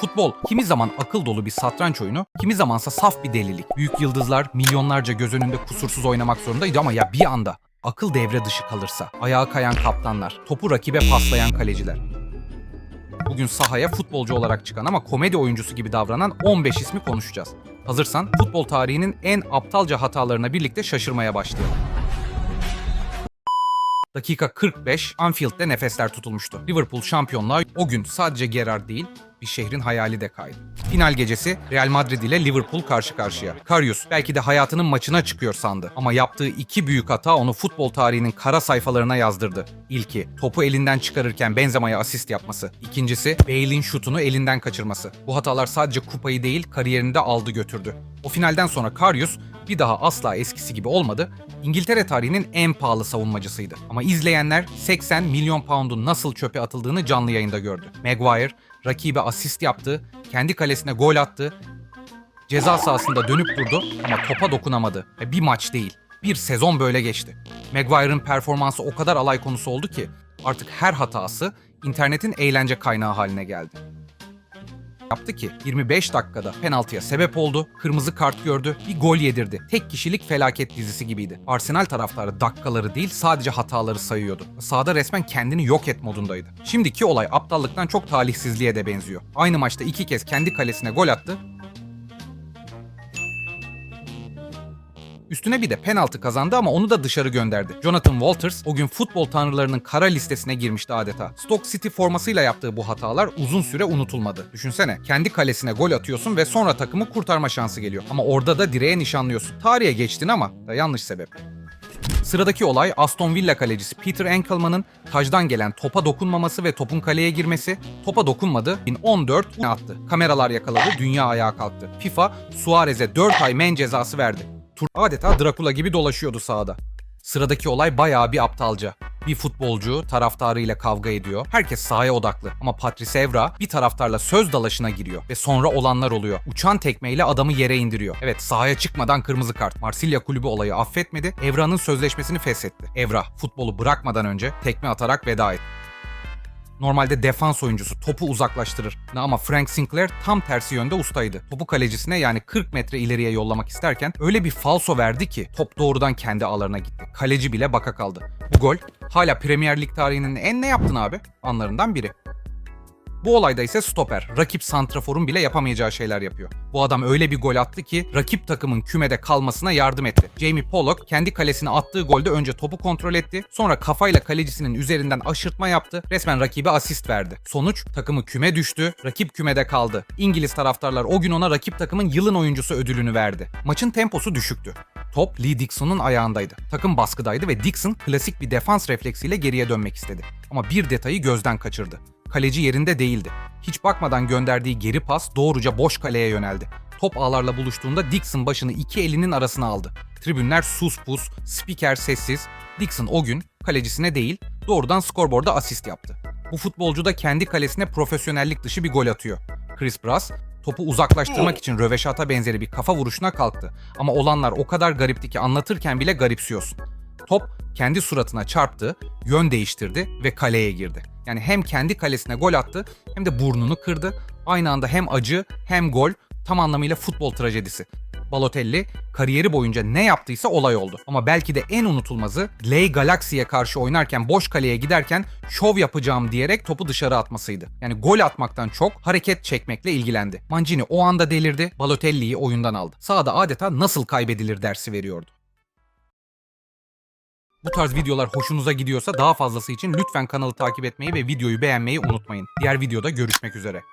Futbol kimi zaman akıl dolu bir satranç oyunu, kimi zamansa saf bir delilik. Büyük yıldızlar milyonlarca göz önünde kusursuz oynamak zorundaydı ama ya bir anda akıl devre dışı kalırsa, ayağa kayan kaptanlar, topu rakibe paslayan kaleciler. Bugün sahaya futbolcu olarak çıkan ama komedi oyuncusu gibi davranan 15 ismi konuşacağız. Hazırsan futbol tarihinin en aptalca hatalarına birlikte şaşırmaya başlayalım. Dakika 45 Anfield'de nefesler tutulmuştu. Liverpool şampiyonluğa o gün sadece Gerrard değil bir şehrin hayali de kaydı. Final gecesi Real Madrid ile Liverpool karşı karşıya. Karius belki de hayatının maçına çıkıyor sandı ama yaptığı iki büyük hata onu futbol tarihinin kara sayfalarına yazdırdı. İlki topu elinden çıkarırken Benzema'ya asist yapması. İkincisi Bale'in şutunu elinden kaçırması. Bu hatalar sadece kupayı değil kariyerini de aldı götürdü. O finalden sonra Karius bir daha asla eskisi gibi olmadı. İngiltere tarihinin en pahalı savunmacısıydı. Ama izleyenler 80 milyon poundun nasıl çöpe atıldığını canlı yayında gördü. Maguire rakibe asist yaptı, kendi kalesine gol attı, ceza sahasında dönüp durdu ama topa dokunamadı. Ve bir maç değil, bir sezon böyle geçti. Maguire'ın performansı o kadar alay konusu oldu ki artık her hatası internetin eğlence kaynağı haline geldi yaptı ki 25 dakikada penaltıya sebep oldu, kırmızı kart gördü, bir gol yedirdi. Tek kişilik felaket dizisi gibiydi. Arsenal taraftarı dakikaları değil sadece hataları sayıyordu. Sahada resmen kendini yok et modundaydı. Şimdiki olay aptallıktan çok talihsizliğe de benziyor. Aynı maçta iki kez kendi kalesine gol attı, Üstüne bir de penaltı kazandı ama onu da dışarı gönderdi. Jonathan Walters o gün futbol tanrılarının kara listesine girmişti adeta. Stoke City formasıyla yaptığı bu hatalar uzun süre unutulmadı. Düşünsene kendi kalesine gol atıyorsun ve sonra takımı kurtarma şansı geliyor. Ama orada da direğe nişanlıyorsun. Tarihe geçtin ama da yanlış sebeple. Sıradaki olay Aston Villa kalecisi Peter Enkelman'ın tajdan gelen topa dokunmaması ve topun kaleye girmesi. Topa dokunmadı. 2014 attı. Kameralar yakaladı. Dünya ayağa kalktı. FIFA Suarez'e 4 ay men cezası verdi. Tur adeta Dracula gibi dolaşıyordu sahada. Sıradaki olay bayağı bir aptalca. Bir futbolcu taraftarıyla kavga ediyor. Herkes sahaya odaklı. Ama Patrice Evra bir taraftarla söz dalaşına giriyor. Ve sonra olanlar oluyor. Uçan tekmeyle adamı yere indiriyor. Evet sahaya çıkmadan kırmızı kart. Marsilya kulübü olayı affetmedi. Evra'nın sözleşmesini feshetti. Evra futbolu bırakmadan önce tekme atarak veda etti. Normalde defans oyuncusu topu uzaklaştırır. Ama Frank Sinclair tam tersi yönde ustaydı. Topu kalecisine yani 40 metre ileriye yollamak isterken öyle bir falso verdi ki top doğrudan kendi ağlarına gitti. Kaleci bile baka kaldı. Bu gol hala Premier Lig tarihinin en ne yaptın abi anlarından biri. Bu olayda ise stoper, rakip santraforun bile yapamayacağı şeyler yapıyor. Bu adam öyle bir gol attı ki rakip takımın kümede kalmasına yardım etti. Jamie Pollock kendi kalesine attığı golde önce topu kontrol etti, sonra kafayla kalecisinin üzerinden aşırtma yaptı, resmen rakibe asist verdi. Sonuç takımı küme düştü, rakip kümede kaldı. İngiliz taraftarlar o gün ona rakip takımın yılın oyuncusu ödülünü verdi. Maçın temposu düşüktü. Top Lee Dixon'un ayağındaydı. Takım baskıdaydı ve Dixon klasik bir defans refleksiyle geriye dönmek istedi. Ama bir detayı gözden kaçırdı. Kaleci yerinde değildi. Hiç bakmadan gönderdiği geri pas doğruca boş kaleye yöneldi. Top ağlarla buluştuğunda Dixon başını iki elinin arasına aldı. Tribünler sus pus, spiker sessiz. Dixon o gün kalecisine değil doğrudan skorboarda asist yaptı. Bu futbolcu da kendi kalesine profesyonellik dışı bir gol atıyor. Chris Brass topu uzaklaştırmak için röveşata benzeri bir kafa vuruşuna kalktı. Ama olanlar o kadar garipti ki anlatırken bile garipsiyorsun. Top kendi suratına çarptı, yön değiştirdi ve kaleye girdi. Yani hem kendi kalesine gol attı hem de burnunu kırdı. Aynı anda hem acı hem gol tam anlamıyla futbol trajedisi. Balotelli kariyeri boyunca ne yaptıysa olay oldu. Ama belki de en unutulmazı Ley Galaxy'ye karşı oynarken boş kaleye giderken şov yapacağım diyerek topu dışarı atmasıydı. Yani gol atmaktan çok hareket çekmekle ilgilendi. Mancini o anda delirdi, Balotelli'yi oyundan aldı. Sahada adeta nasıl kaybedilir dersi veriyordu. Bu tarz videolar hoşunuza gidiyorsa daha fazlası için lütfen kanalı takip etmeyi ve videoyu beğenmeyi unutmayın. Diğer videoda görüşmek üzere.